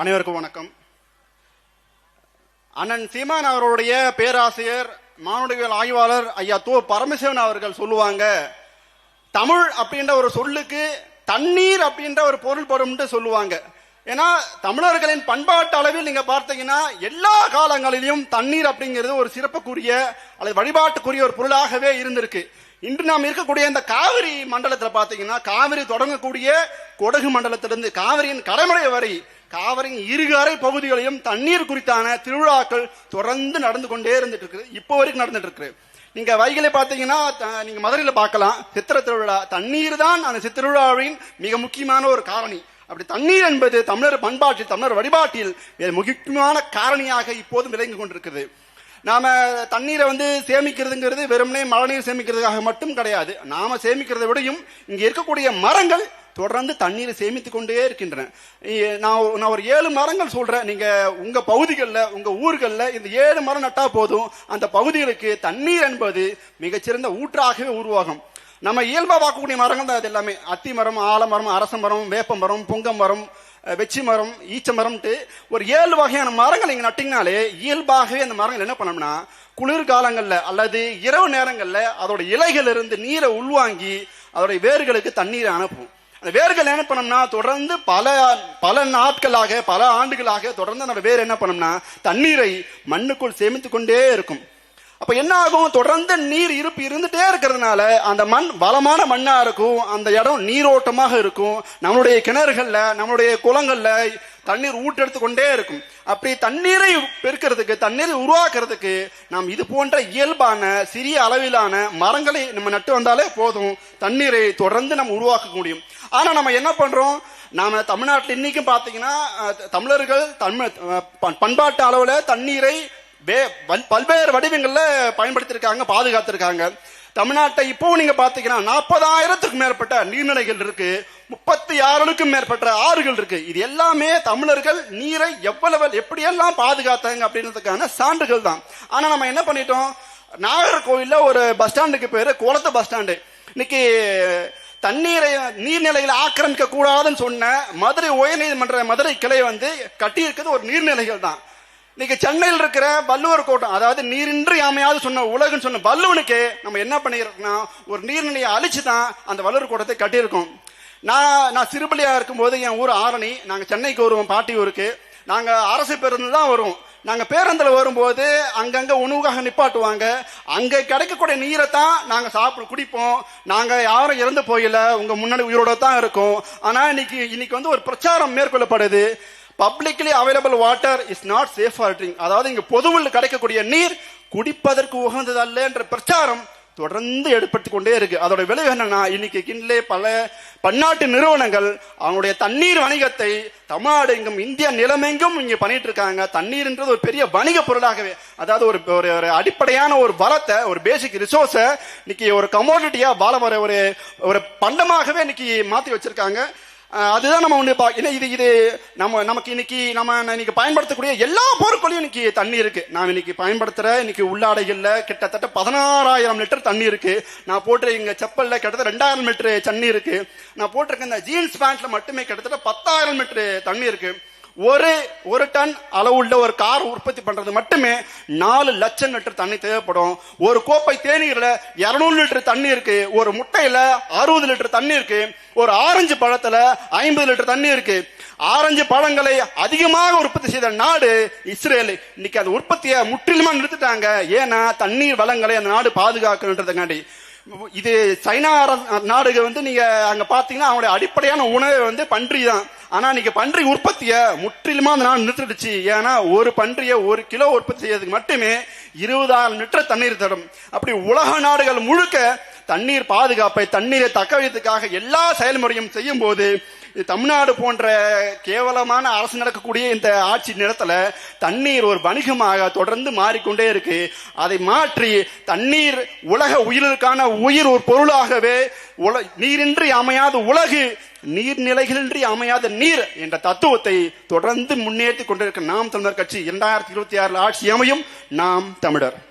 அனைவருக்கும் வணக்கம். அண்ணன் சீமான் அவருடைய பேராசிரியர் மானுடவியல் ஆய்வாளர் ஐயா தோ பரமசிவன் அவர்கள் சொல்லுவாங்க தமிழ் அப்படின்ற ஒரு சொல்லுக்கு தண்ணீர் அப்படின்ற ஒரு பொருள் படும்னு சொல்லுவாங்க. ஏன்னா தமிழர்களின் பண்பாட்டு அளவில் நீங்க பார்த்தீங்கன்னா எல்லா காலங்களிலும் தண்ணீர் அப்படிங்கிறது ஒரு சிறப்புக்குரிய அல்லது வழிபாட்டுக்குரிய ஒரு பொருளாகவே இருந்திருக்கு. இன்று நாம் இருக்கக்கூடிய இந்த காவிரி மண்டலத்தில் பார்த்தீங்கன்னா காவிரி தொடங்கக்கூடிய கொடகு மண்டலத்திலிருந்து காவிரியின் கடைமடை வரை காவிரியின் இருகரை பகுதிகளையும் தண்ணீர் குறித்தான திருவிழாக்கள் தொடர்ந்து நடந்து கொண்டே இருந்துட்டு இருக்கு இப்போ வரைக்கும் நடந்துட்டு இருக்கு நீங்க வைகளை பார்த்தீங்கன்னா நீங்க மதுரையில பார்க்கலாம். சித்திர திருவிழா. தண்ணீர் தான் அந்த சித்திருவிழாவின் மிக முக்கியமான ஒரு காரணி. அப்படி தண்ணீர் என்பது தமிழர் பண்பாட்டில் தமிழர் வழிபாட்டில் முக்கியமான காரணியாக இப்போதும் விளங்கி கொண்டிருக்கிறது நாம தண்ணீரை வந்து சேமிக்கிறதுங்கிறது வெறுமனே மழைநீர் சேமிக்கிறதுக்காக மட்டும் கிடையாது. நாம சேமிக்கிறதை விடையும் இங்க இருக்கக்கூடிய மரங்கள் தொடர்ந்து தண்ணீரை சேமித்து கொண்டே இருக்கின்றன. நான் ஒரு- நான் ஒரு ஏழு மரங்கள் சொல்றேன். நீங்க உங்க பகுதிகளில் உங்க ஊர்களில் இந்த ஏழு மரம் நட்டா போதும். அந்த பகுதிகளுக்கு தண்ணீர் என்பது மிகச்சிறந்த ஊற்றாகவே உருவாகும். நம்ம இயல்பாக பார்க்கக்கூடிய மரங்கள் தான் அது எல்லாமே. அத்தி மரம் ஆலமரம் அரச மரம் வேப்ப மரம் புங்க மரம் வெச்சி மரம் ஈச்ச மரம்ட்டு ஒரு ஏழு வகையான மரங்கள் நீங்க நட்டிங்கனாலே இயல்பாகவே அந்த மரங்கள் என்ன பண்ணோம்னா குளிர்காலங்கள்ல அல்லது இரவு நேரங்கள்ல அதோட இலைகள் இருந்து நீரை உள்வாங்கி அதோட வேர்களுக்கு தண்ணீரை அனுப்பும் அந்த வேர்கள் என்ன பண்ணோம்னா தொடர்ந்து பல பல நாட்களாக பல ஆண்டுகளாக தொடர்ந்து அந்த வேர் என்ன பண்ணோம்னா தண்ணீரை மண்ணுக்குள் சேமித்து கொண்டே இருக்கும். அப்ப என்ன ஆகும் தொடர்ந்து நீர் இருப்பு இருந்துட்டே இருக்கிறதுனால அந்த மண் வளமான மண்ணா இருக்கும். அந்த இடம் நீரோட்டமாக இருக்கும். நம்மளுடைய கிணறுகள்ல நம்மளுடைய குளங்கள்ல தண்ணீர் ஊட்டெடுத்து கொண்டே இருக்கும். அப்படி தண்ணீரை பெருக்கிறதுக்கு தண்ணீரை உருவாக்குறதுக்கு நாம் இது போன்ற இயல்பான சிறிய அளவிலான மரங்களை நம்ம நட்டு வந்தாலே போதும். தண்ணீரை தொடர்ந்து நம்ம உருவாக்க முடியும். ஆனா நம்ம என்ன பண்றோம்? நாம தமிழ்நாட்டில் இன்னைக்கும் பாத்தீங்கன்னா தமிழர்கள் தமிழ் பண்- பண்பாட்டு அளவுல தண்ணீரை பல்வேறு வடிவங்களில் பயன்படுத்தியிருக்காங்க பாதுகாத்திருக்காங்க. தமிழ்நாட்டை இப்போ நீங்க பாத்தீங்கன்னா நாற்பதாயிரத்துக்கும் மேற்பட்ட நீர்நிலைகள் இருக்கு. முப்பத்தி ஆறுக்கும் மேற்பட்ட ஆறுகள் இருக்கு. இது எல்லாமே தமிழர்கள் நீரை எவ்வளவு எப்படியெல்லாம் பாதுகாத்தாங்க அப்படின்றதுக்கான சான்றுகள் தான். ஆனா நம்ம என்ன பண்ணிட்டோம்? நாகர்கோவில்ல ஒரு பஸ் ஸ்டாண்டுக்கு பேரு குளத்து பஸ் ஸ்டாண்டு. இன்னைக்கு தண்ணீரை நீர்நிலைகளை ஆக்கிரமிக்க கூடாதுன்னு சொன்ன மதுரை உயர்நீதிமன்ற மதுரை கிளை வந்து கட்டியிருக்கிறது ஒரு நீர்நிலைகள் தான். இன்னைக்கு சென்னையில் இருக்கிற வள்ளுவர் கோட்டம் அதாவது நீரின்றி யாமையாவது சொன்ன உலகன்னு சொன்ன வள்ளுவனுக்கு நம்ம என்ன பண்ணிருக்கோம்னா ஒரு நீர்நிலையை அழிச்சு தான் அந்த வள்ளுவர் கோட்டத்தை கட்டியிருக்கோம். நான் நான் சிறுபிள்ளையா இருக்கும்போது என் ஊர் ஆரணி நாங்கள் சென்னைக்கு வருவோம் பாட்டி ஊருக்கு. நாங்கள் அரசு பேருந்து தான் வருவோம். நாங்கள் பேருந்தில் வரும்போது அங்கங்கே உணவுக்காக நிப்பாட்டுவாங்க. அங்கே கிடைக்கக்கூடிய நீரை தான் நாங்கள் சாப்பிட குடிப்போம். நாங்கள் யாரும் இறந்து போயில உங்கள் முன்னாடி உயிரோட தான் இருக்கோம். ஆனால் இன்னைக்கு இன்னைக்கு வந்து ஒரு பிரச்சாரம் மேற்கொள்ளப்படுது. Publicly available water is not safe for drink அதாவது இங்கே பொதுவில் கிடைக்கக்கூடிய நீர் குடிப்பதற்கு உகந்தது அல்ல என்ற பிரச்சாரம் தொடர்ந்து ஏற்படுத்தி கொண்டே இருக்கு. அதோட விளைவு என்னன்னா இன்னைக்கு கிண்லே பல பன்னாட்டு நிறுவனங்கள் அவங்களுடைய தண்ணீர் வணிகத்தை தமிழ்நாடு எங்கும் இந்தியா நிலமெங்கும் இங்க பண்ணிட்டு இருக்காங்க தண்ணீர்ன்றது ஒரு பெரிய வணிக பொருளாகவே. அதாவது ஒரு ஒரு ஒரு அடிப்படையான ஒரு வளத்தை ஒரு பேசிக் ரிசோர்ஸை இன்னைக்கு ஒரு கமோடிட்டியா வாழ ஒரு ஒரு ஒரு பண்டமாகவே இன்னைக்கு மாத்தி வச்சிருக்காங்க. அதுதான் நம்ம ஒன்று பா இது இது நம்ம நமக்கு இன்னைக்கு நம்ம இன்னைக்கு பயன்படுத்தக்கூடிய எல்லா பொருட்களையும் இன்னைக்கு தண்ணி இருக்கு. நான் இன்னைக்கு பயன்படுத்துற இன்னைக்கு உள்ளாடைகள்ல கிட்டத்தட்ட பதினாறாயிரம் லிட்டர் தண்ணி இருக்கு. நான் போட்டு இங்கே செப்பல்ல கிட்டத்தட்ட ரெண்டாயிரம் லிட்டர் தண்ணி இருக்கு. நான் போட்டிருக்க இந்த ஜீன்ஸ் பேண்ட்ல மட்டுமே கிட்டத்தட்ட பத்தாயிரம் லிட்டர் தண்ணி இருக்கு. ஒரு ஒரு டன் அளவுள்ள ஒரு கார் உற்பத்தி பண்றது மட்டுமே நாலு லட்சம் லிட்டர் தண்ணி தேவைப்படும். ஒரு கோப்பை தேநீர்ல இருநூறு லிட்டர் தண்ணி இருக்கு. ஒரு முட்டையில அறுபது லிட்டர் தண்ணி இருக்கு. ஒரு ஆரஞ்சு பழத்துல ஐம்பது லிட்டர் தண்ணி இருக்கு. ஆரஞ்சு பழங்களை அதிகமாக உற்பத்தி செய்த நாடு இஸ்ரேல். இன்னைக்கு அந்த உற்பத்தியை முற்றிலுமா நிறுத்திட்டாங்க. ஏன்னா தண்ணீர் வளங்களை அந்த நாடு பாதுகாக்கணுன்றதுக்காண்டி. இது சைனா நாடுகள் வந்து நீங்க அங்க பாத்தீங்கன்னா அவங்களுடைய அடிப்படையான உணவை வந்து பன்றி தான் ஆனா நீங்க பன்றி உற்பத்தியை முற்றிலுமா அந்த நாள் நிறுத்திடுச்சு. ஏன்னா ஒரு பன்றியை ஒரு கிலோ உற்பத்தி செய்யறதுக்கு மட்டுமே இருபதாயிரம் லிட்டர் தண்ணீர் தரும் அப்படி உலக நாடுகள் முழுக்க தண்ணீர் பாதுகாப்பை தண்ணீரை தக்க வைத்துக்காக எல்லா செயல்முறையும் செய்யும் போது தமிழ்நாடு போன்ற கேவலமான அரசு நடக்கக்கூடிய இந்த ஆட்சி நிலத்தில் தண்ணீர் ஒரு வணிகமாக தொடர்ந்து மாறிக்கொண்டே இருக்கு. அதை மாற்றி தண்ணீர் உலக உயிர்களுக்கான உயிர் ஒரு பொருளாகவே உல நீரின்றி அமையாத உலகு நீர்நிலைகளின்றி அமையாத நீர் என்ற தத்துவத்தை தொடர்ந்து முன்னேற்றி கொண்டிருக்க நாம் தமிழர் கட்சி இரண்டாயிரத்தி இருபத்தி ஆறில் ஆட்சி அமையும். நாம் தமிழர்.